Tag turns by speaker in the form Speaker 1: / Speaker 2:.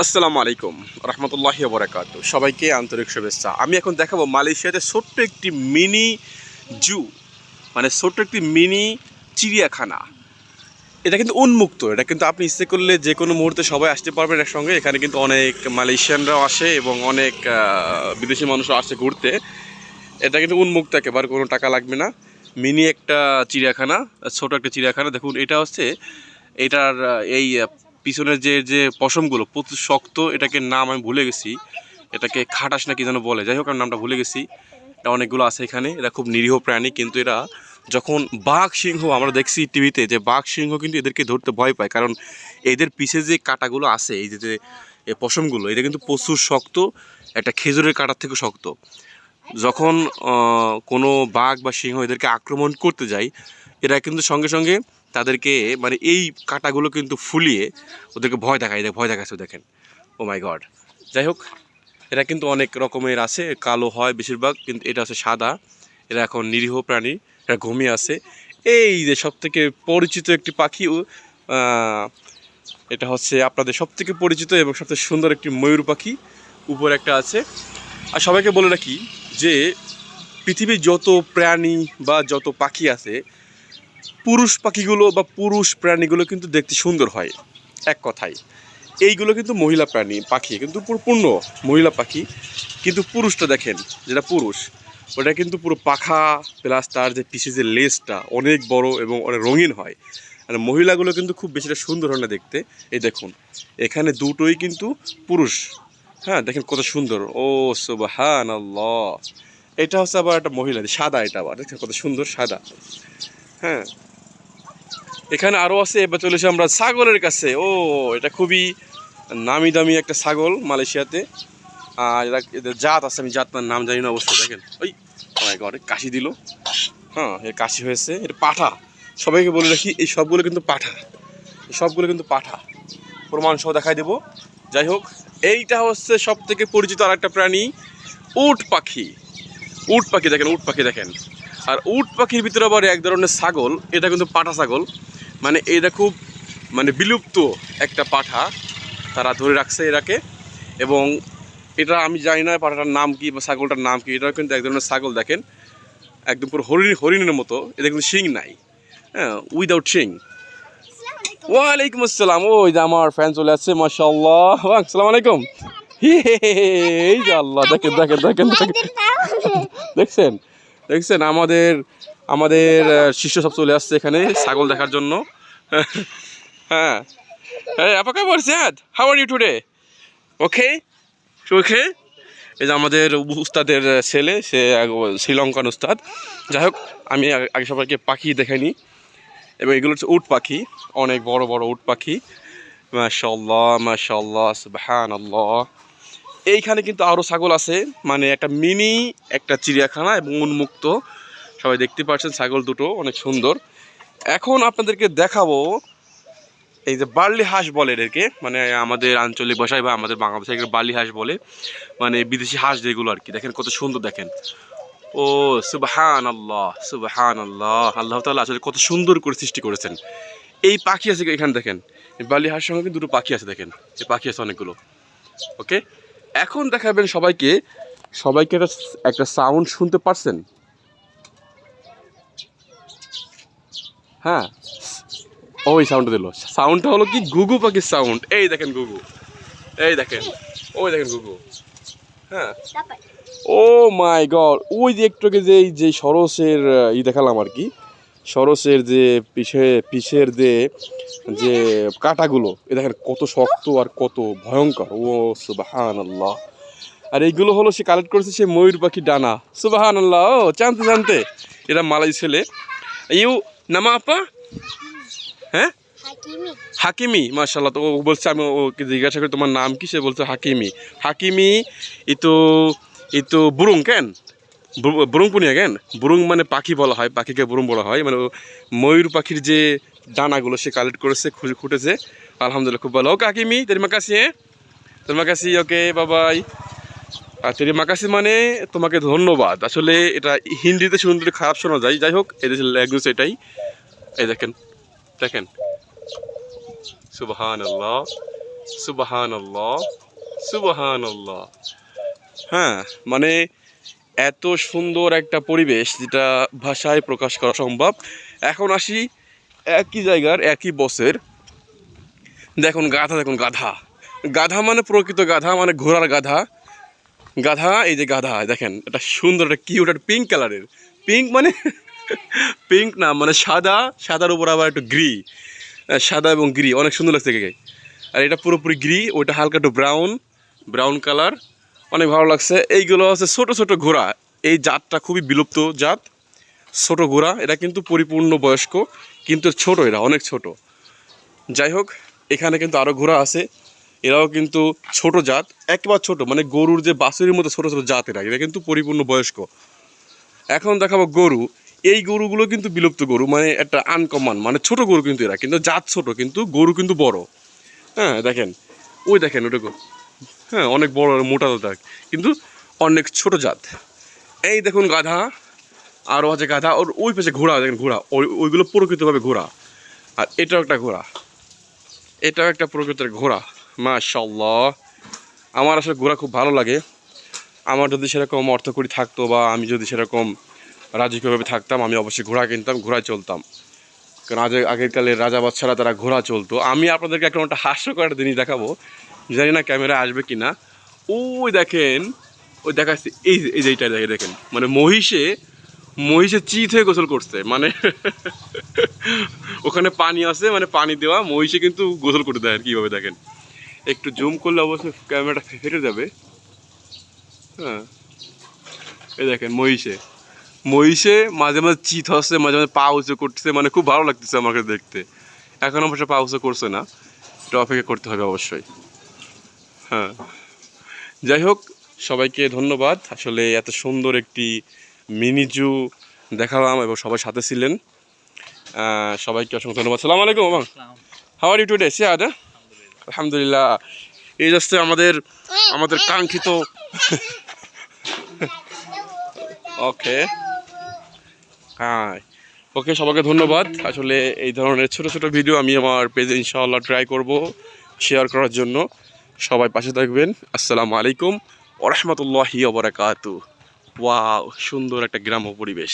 Speaker 1: আসসালামু আলাইকুম, রহমতুল্লাহ বরাকাত। সবাইকে আন্তরিক শুভেচ্ছা। আমি এখন দেখাবো মালয়েশিয়াতে ছোট্ট একটি মিনি জু মানে ছোট্ট একটি মিনি চিড়িয়াখানা। এটা কিন্তু উন্মুক্ত, এটা কিন্তু আপনি ইচ্ছে করলে যে কোনো মুহূর্তে সবাই আসতে পারবেন একসঙ্গে। এখানে কিন্তু অনেক মালয়েশিয়ানরাও আসে এবং অনেক বিদেশি মানুষও আসে ঘুরতে। এটা কিন্তু উন্মুক্ত, একেবারে কোনো টাকা লাগবে না। মিনি একটা চিড়িয়াখানা, ছোট একটা চিড়িয়াখানা। দেখুন, এটা হচ্ছে, এটার এই পিছনের যে যে পশমগুলো, প্রচুর শক্ত, এটাকে নাম আমি ভুলে গেছি। এটাকে খাটাস না কি যেন বলে। যাই হোক, আমি নামটা ভুলে গেছি। এটা অনেকগুলো আছে এখানে। এরা খুব নিরীহ প্রাণী, কিন্তু এরা যখন বাঘ সিংহ, আমরা দেখছি টিভিতে যে বাঘ সিংহ কিন্তু এদেরকে ধরতে ভয় পায়। কারণ এদের পিছে যে কাটাগুলো আছে, এই যে পশমগুলো এটা কিন্তু প্রচুর শক্ত, একটা খেজুরের কাটার থেকে শক্ত। যখন কোনো বাঘ বা সিংহ এদেরকে আক্রমণ করতে যায়, এরা কিন্তু সঙ্গে সঙ্গে তাদেরকে মানে এই কাঁটাগুলো কিন্তু ফুলিয়ে ওদেরকে ভয় দেখায় ভয় দেখাচ্ছে দেখেন। ও মাই গড যাই হোক, এরা কিন্তু অনেক রকমের আছে, কালো হয় বেশিরভাগ, কিন্তু এটা হচ্ছে সাদা। এরা এখন নিরীহ প্রাণী, এরা ঘুমিয়ে আছে। এই যে সব থেকে পরিচিত একটি পাখি এটা হচ্ছে আপনাদের সব থেকে পরিচিত এবং সবথেকে সুন্দর একটি ময়ূর পাখি, উপরে একটা আছে। আর সবাইকে বলে রাখি যে পৃথিবীর যত প্রাণী বা যত পাখি আছে পুরুষ পাখিগুলো বা পুরুষ প্রাণীগুলো কিন্তু দেখতে সুন্দর হয়। এক কথায়। এইগুলো কিন্তু মহিলা প্রাণী, পাখি, কিন্তু পুরো পূর্ণ মহিলা পাখি। কিন্তু পুরুষটা দেখেন, যেটা পুরুষ, ওটা কিন্তু পুরো পাখা প্লাস তার যে পিছে যে লেজটা অনেক বড় এবং অনেক রঙিন হয়। আর মহিলাগুলো কিন্তু খুব বেশিটা সুন্দর হয় না দেখতে। এই দেখুন, এখানে দুটোই কিন্তু পুরুষ। হ্যাঁ দেখেন কত সুন্দর। ও আল্লাহ এটা হচ্ছে আবার একটা মহিলা, সাদা এটা আবার। দেখেন কত সুন্দর সাদা। হ্যাঁ। এখানে আরও আছে, এবার চলেছি আমরা ছাগলের কাছে। ও, এটা খুবই নামি দামি একটা ছাগল মালয়েশিয়াতে। আর এরা এদের জাত আছে, আমি জাত নাম জানি না অবশ্যই, দেখেন। ওই আমার ঘরে কাশি দিল। হ্যাঁ এর কাশি হয়েছে এটা পাঠা। সবাইকে বলে রাখি, এই সবগুলো কিন্তু পাঠা। এই সবগুলো কিন্তু পাঠা। প্রমাণ সহ দেখাই দেবো। যাই হোক, এইটা হচ্ছে সব থেকে পরিচিত আর একটা প্রাণী, উট পাখি। উট পাখি, দেখেন, উট পাখি দেখেন। আর উট পাখির ভিতরে আবার এক ধরনের ছাগল এটা কিন্তু পাঠা ছাগল। মানে এটা খুব মানে বিলুপ্ত একটা পাঠা তারা ধরে রাখছে এরাকে। এবং এটা আমি জানি না পাঠাটার নাম কি বা ছাগলটার নাম কি এটা কিন্তু এক ধরনের ছাগল দেখেন। একদম পুরো হরিণ হরিণের মতো। এটা কিন্তু শিং নাই হ্যাঁ উইদাউট শিং। ওয়ালাইকুম আসসালাম। ওই যে আমার ফ্যান চলে আসছে মাশাল্লাহ আসসালামু আলাইকুম এই যে আল্লাহ দেখেন দেখেন দেখেন দেখেন। দেখছেন? দেখছেন, আমাদের আমাদের শিষ্য সব চলে আসছে এখানে ছাগল দেখার জন্য। হ্যাঁ। হ্যাঁ ইউ ওকে ওকে এই যে আমাদের উস্তাদের ছেলে, সে শ্রীলঙ্কান উস্তাদ। যাই হোক, আমি আগে সবাইকে পাখি দেখাইনি এবং এগুলো হচ্ছে উট পাখি, অনেক বড় বড় উট পাখি। মাশাল্লাহ মাশাল্লাহ সুবহান আল্লাহ এইখানে কিন্তু আরও ছাগল আছে মানে একটা মিনি, একটা চিড়িয়াখানা এবং উন্মুক্ত। সবাই দেখতে পাচ্ছেন ছাগল দুটো, অনেক সুন্দর। এখন আপনাদেরকে দেখাবো এই যে বার্লি হাঁস বলে এদেরকে মানে আমাদের আঞ্চলিক ভাষায় বা আমাদের বাংলা ভাষায় বার্লি হাঁস বলে মানে বিদেশি হাঁস যেগুলো আর কি। দেখেন কত সুন্দর দেখেন। ও সুবহান আল্লাহ সুবহান আল্লাহ আল্লাহ তাআলা আসলে কত সুন্দর করে সৃষ্টি করেছেন। এই পাখি আছে এখানে দেখেন। বার্লি হাঁসের সঙ্গে দুটো পাখি আছে দেখেন। এই পাখি আছে অনেকগুলো। ওকে? এখন দেখাবেন সবাইকে সবাইকে একটা একটা সাউন্ড শুনতে পারছেন? হ্যাঁ? ওই সাউন্ডটা দিল। সাউন্ডটা হলো কি গুগু পাখির সাউন্ড এই দেখেন গুগু। এই দেখেন। ওই দেখেন গুগু। হ্যাঁ? Oh my God. ওই যে একটু যে যে সরসের ই দেখালাম আর কি, সরসের যে পিছে, পিছের যে যে কাটাগুলো এ দেখেন কত শক্ত আর কত ভয়ঙ্কর। ও সুবাহান আল্লাহ আর এইগুলো হলো সে কালেক্ট করেছে সে ময়ূর পাখি ডানা। সুবাহান আল্লাহ ও জানতে জানতে। এরা মালাই ছেলে। ইউ নামা আপা? হ্যাঁ? হাকিমি। মাশাল্লাহ তো ও বলছে আমি ওকে জিজ্ঞাসা করি তোমার নাম কি? সে বলছে হাকিমি। হাকিমি ইতো ইতো বুরুং কেন? বুরুং পুনিয়া কেন? বুরুং মানে পাখি বলা হয় পাখিকে বুরুং বলা হয়। মানে ময়ূর পাখির যে ডানাগুলো সে কালেক্ট করেছে, খুঁজে খুঁটেছে। আলহামদুলিল্লাহ, খুব ভালো। ওকে হাকিমি তেরি মাকাসি হ্যাঁ? তেরি মাকাসি, ওকে, বাবাই। আর তেরি মাকাসি মানে তোমাকে ধন্যবাদ। আসলে এটা হিন্দিতে শুনতে খারাপ শোনা যায়। যাই হোক এদেশের ল্যাঙ্গুয়েজ এটাই। এই দেখেন দেখেন। সুবাহান আল্লাহ সুবাহান আল্লাহ সুবাহান আল্লাহ হ্যাঁ মানে এত সুন্দর একটা পরিবেশ যেটা ভাষায় প্রকাশ করা সম্ভব। এখন আসি একই জায়গার, একই বসের। দেখুন গাধা দেখুন গাধা। গাধা মানে প্রকৃত গাধা মানে ঘোড়ার গাধা। গাধা, এই যে গাধা, দেখেন, এটা সুন্দর একটা কিউট একটা পিঙ্ক কালারের পিঙ্ক মানে পিঙ্ক না মানে সাদা, সাদার উপর আবার একটু গ্রি সাদা এবং গ্রি অনেক সুন্দর লাগছে দেখে আর এটা পুরোপুরি গ্রি ওইটা হালকা একটু ব্রাউন ব্রাউন কালার অনেক ভালো লাগছে। এইগুলো হচ্ছে ছোট ছোট ঘোড়া। এই জাতটা খুবই বিলুপ্ত জাত। ছোট ঘোড়া, এটা কিন্তু পরিপূর্ণ বয়স্ক। কিন্তু ছোট এরা, অনেক ছোট। যাই হোক এখানে কিন্তু আরও ঘোড়া আছে। এরাও কিন্তু ছোট জাত, একবার ছোট মানে গরুর যে বাছুরির মতো ছোট ছোট জাত এরা এরা কিন্তু পরিপূর্ণ বয়স্ক। এখন দেখাবো গরু। এই গরুগুলো কিন্তু বিলুপ্ত গরু মানে একটা আনকমন মানে ছোট গরু কিন্তু এরা, কিন্তু জাত ছোট, কিন্তু গরু কিন্তু বড়। হ্যাঁ দেখেন, ওই দেখেন ওটা। হ্যাঁ অনেক বড় মোটা দাগ কিন্তু অনেক ছোট জাত। এই দেখুন গাধা আরও আছে গাধা, ওর ওই পাশে ঘোড়া, দেখেন ঘোড়া, ওই, ওইগুলো প্রকৃতভাবে ঘোড়া। আর এটাও একটা ঘোড়া। এটাও একটা প্রকৃতির ঘোড়া। মাশাল্লাহ আমার আসলে ঘোড়া খুব ভালো লাগে। আমার যদি সেরকম অর্থকরী থাকতো বা আমি যদি সেরকম রাজকীয়ভাবে থাকতাম, আমি অবশ্যই ঘোড়া কিনতাম, ঘোড়ায় চলতাম। কারণ আজ আগেরকালের রাজা বাচ্চারা তারা ঘোড়া চলতো। আমি আপনাদেরকে একটা একটা হাস্যকর একটা জিনিস দেখাবো। জানি না ক্যামেরা আসবে কি না ওই দেখেন, ওই দেখাচ্ছি, এই এই যে এইটা দেখে, দেখেন। মানে মহিষে মহিষে চিত হয়ে গোসল করছে মানে ওখানে পানি আছে মানে পানি দেওয়া, মহিষে কিন্তু গোসল করে দেয় আর কীভাবে দেখেন। একটু জুম করলে অবশ্যই ক্যামেরাটা ফেটে যাবে। হ্যাঁ। এই দেখেন, মহিষে। মহিষে মাঝে মাঝে চিত হচ্ছে, মাঝে মাঝে পা উঁচু করতেছে মানে খুব ভালো লাগতেছে আমাকে দেখতে। এখন অবশ্য পা উঁচু করছে না, একটু অপেক্ষা করতে হবে অবশ্যই। হ্যাঁ। যাই হোক, সবাইকে ধন্যবাদ। আসলে এত সুন্দর একটি মিনি জু দেখালাম এবং সবাই সাথে ছিলেন। সবাইকে অসংখ্য ধন্যবাদ। সালাম আলাইকুম হাউ আর ইউ টুডে সিয়াদ আলহামদুলিল্লাহ। এই যাচ্ছে আমাদের আমাদের কাঙ্ক্ষিত ওকে হ্যাঁ ওকে সবাইকে ধন্যবাদ। আসলে এই ধরনের ছোট ছোট ভিডিও আমি আমার পেজে ইনশাআল্লাহ ট্রাই করব শেয়ার করার জন্য। সবাই পাশে থাকবেন। আসসালামু আলাইকুম ওরহমতুল্লাহি ওবরাকাতু ওয়াও সুন্দর একটা গ্রাম্য পরিবেশ।